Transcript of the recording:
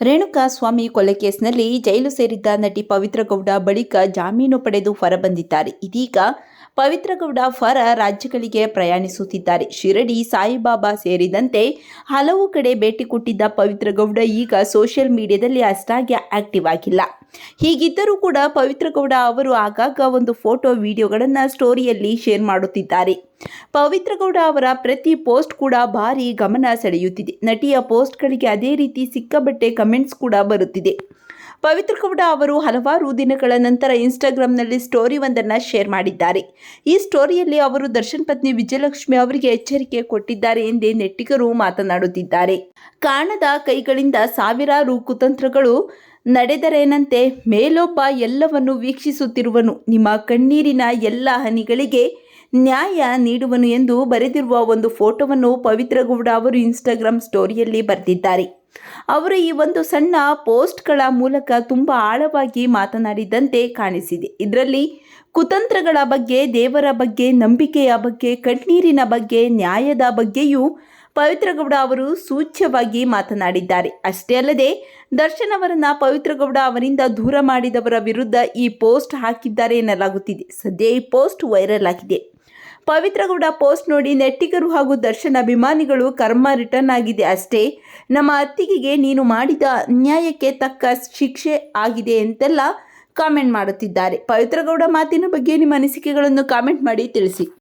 ರೇಣುಕಾ ಸ್ವಾಮಿ ಕೊಲೆ ಕೇಸ್ನಲ್ಲಿ ಜೈಲು ಸೇರಿದ್ದ ನಟಿ ಪವಿತ್ರಗೌಡ ಬಳಿಕ ಜಾಮೀನು ಪಡೆದು ಹೊರಬಂದಿದ್ದಾರೆ ಇದೀಗ ಪವಿತ್ರಗೌಡ ಹೊರ ರಾಜ್ಯಗಳಿಗೆ ಪ್ರಯಾಣಿಸುತ್ತಿದ್ದಾರೆ. ಶಿರಡಿ ಸಾಯಿಬಾಬಾ ಸೇರಿದಂತೆ ಹಲವು ಕಡೆ ಭೇಟಿ ಕೊಟ್ಟಿದ್ದ ಪವಿತ್ರಗೌಡ ಈಗ ಸೋಷಿಯಲ್ ಮೀಡಿಯಾದಲ್ಲಿ ಅಷ್ಟಾಗಿ ಆಕ್ಟಿವ್ ಆಗಿಲ್ಲ. ಹೀಗಿದ್ದರೂ ಕೂಡ ಪವಿತ್ರ ಗೌಡ ಅವರು ಆಗಾಗ ಒಂದು ಫೋಟೋ, ವಿಡಿಯೋಗಳನ್ನು ಸ್ಟೋರಿಯಲ್ಲಿ ಶೇರ್ ಮಾಡುತ್ತಿದ್ದಾರೆ. ಪವಿತ್ರ ಗೌಡ ಅವರ ಪ್ರತಿ ಪೋಸ್ಟ್ ಕೂಡ ಭಾರಿ ಗಮನ ಸೆಳೆಯುತ್ತಿದೆ. ನಟಿಯ ಪೋಸ್ಟ್ಗಳಿಗೆ ಅದೇ ರೀತಿ ಸಿಕ್ಕಬಟ್ಟೆ ಕಮೆಂಟ್ಸ್ ಕೂಡ ಬರುತ್ತಿದೆ. ಪವಿತ್ರ ಗೌಡ ಅವರು ಹಲವಾರು ದಿನಗಳ ನಂತರ ಇನ್ಸ್ಟಾಗ್ರಾಂನಲ್ಲಿ ಸ್ಟೋರಿ ಒಂದನ್ನು ಶೇರ್ ಮಾಡಿದ್ದಾರೆ. ಈ ಸ್ಟೋರಿಯಲ್ಲಿ ಅವರು ದರ್ಶನ್ ಪತ್ನಿ ವಿಜಯಲಕ್ಷ್ಮಿ ಅವರಿಗೆ ಎಚ್ಚರಿಕೆ ಕೊಟ್ಟಿದ್ದಾರೆ ಎಂದೇ ನೆಟ್ಟಿಗರು ಮಾತನಾಡುತ್ತಿದ್ದಾರೆ. ಕಾಣದ ಕೈಗಳಿಂದ ಸಾವಿರಾರು ಕುತಂತ್ರಗಳು ನಡೆದರೇನಂತೆ? ಮೇಲೊಬ್ಬ ಎಲ್ಲವನ್ನು ವೀಕ್ಷಿಸುತ್ತಿರುವನು. ನಿಮ್ಮ ಕಣ್ಣೀರಿನ ಎಲ್ಲ ಹನಿಗಳಿಗೆ ನ್ಯಾಯ ನೀಡುವನು ಎಂದು ಬರೆದಿರುವ ಒಂದು ಫೋಟೋವನ್ನು ಪವಿತ್ರಗೌಡ ಅವರು ಇನ್ಸ್ಟಾಗ್ರಾಮ್ ಸ್ಟೋರಿಯಲ್ಲಿ ಬರೆದಿದ್ದಾರೆ. ಅವರು ಈ ಒಂದು ಸಣ್ಣ ಪೋಸ್ಟ್ಗಳ ಮೂಲಕ ತುಂಬ ಆಳವಾಗಿ ಮಾತನಾಡಿದಂತೆ ಕಾಣಿಸಿದೆ. ಇದರಲ್ಲಿ, ಕುತಂತ್ರಗಳ ಬಗ್ಗೆ, ದೇವರ ಬಗ್ಗೆ, ನಂಬಿಕೆಯ ಬಗ್ಗೆ, ಕಣ್ಣೀರಿನ ಬಗ್ಗೆ, ನ್ಯಾಯದ ಬಗ್ಗೆಯೂ ಪವಿತ್ರ ಗೌಡ ಅವರು ಸೂಚ್ಯವಾಗಿ ಮಾತನಾಡಿದ್ದಾರೆ. ಅಷ್ಟೇ ಅಲ್ಲದೆ, ದರ್ಶನ್ ಅವರನ್ನ ಪವಿತ್ರಗೌಡ ಅವರಿಂದ ದೂರ ಮಾಡಿದವರ ವಿರುದ್ಧ ಈ ಪೋಸ್ಟ್ ಹಾಕಿದ್ದಾರೆ ಎನ್ನಲಾಗುತ್ತಿದೆ. ಸದ್ಯ ಈ ಪೋಸ್ಟ್ ವೈರಲ್ ಆಗಿದೆ. ಪವಿತ್ರಗೌಡ ಪೋಸ್ಟ್ ನೋಡಿ ನೆಟ್ಟಿಗರು ಹಾಗೂ ದರ್ಶನ್ ಅಭಿಮಾನಿಗಳು ಕರ್ಮ ರಿಟರ್ನ್ ಆಗಿದೆ. ಅಷ್ಟೇ, ನಮ್ಮ ಅತ್ತಿಗೆಗೆ ನೀನು ಮಾಡಿದ ಅನ್ಯಾಯಕ್ಕೆ ತಕ್ಕ ಶಿಕ್ಷೆ ಆಗಿದೆ ಅಂತೆಲ್ಲ ಕಾಮೆಂಟ್ ಮಾಡುತ್ತಿದ್ದಾರೆ. ಪವಿತ್ರಗೌಡ ಮಾತಿನ ಬಗ್ಗೆ ನಿಮ್ಮ ಅನಿಸಿಕೆಗಳನ್ನು ಕಾಮೆಂಟ್ ಮಾಡಿ ತಿಳಿಸಿ.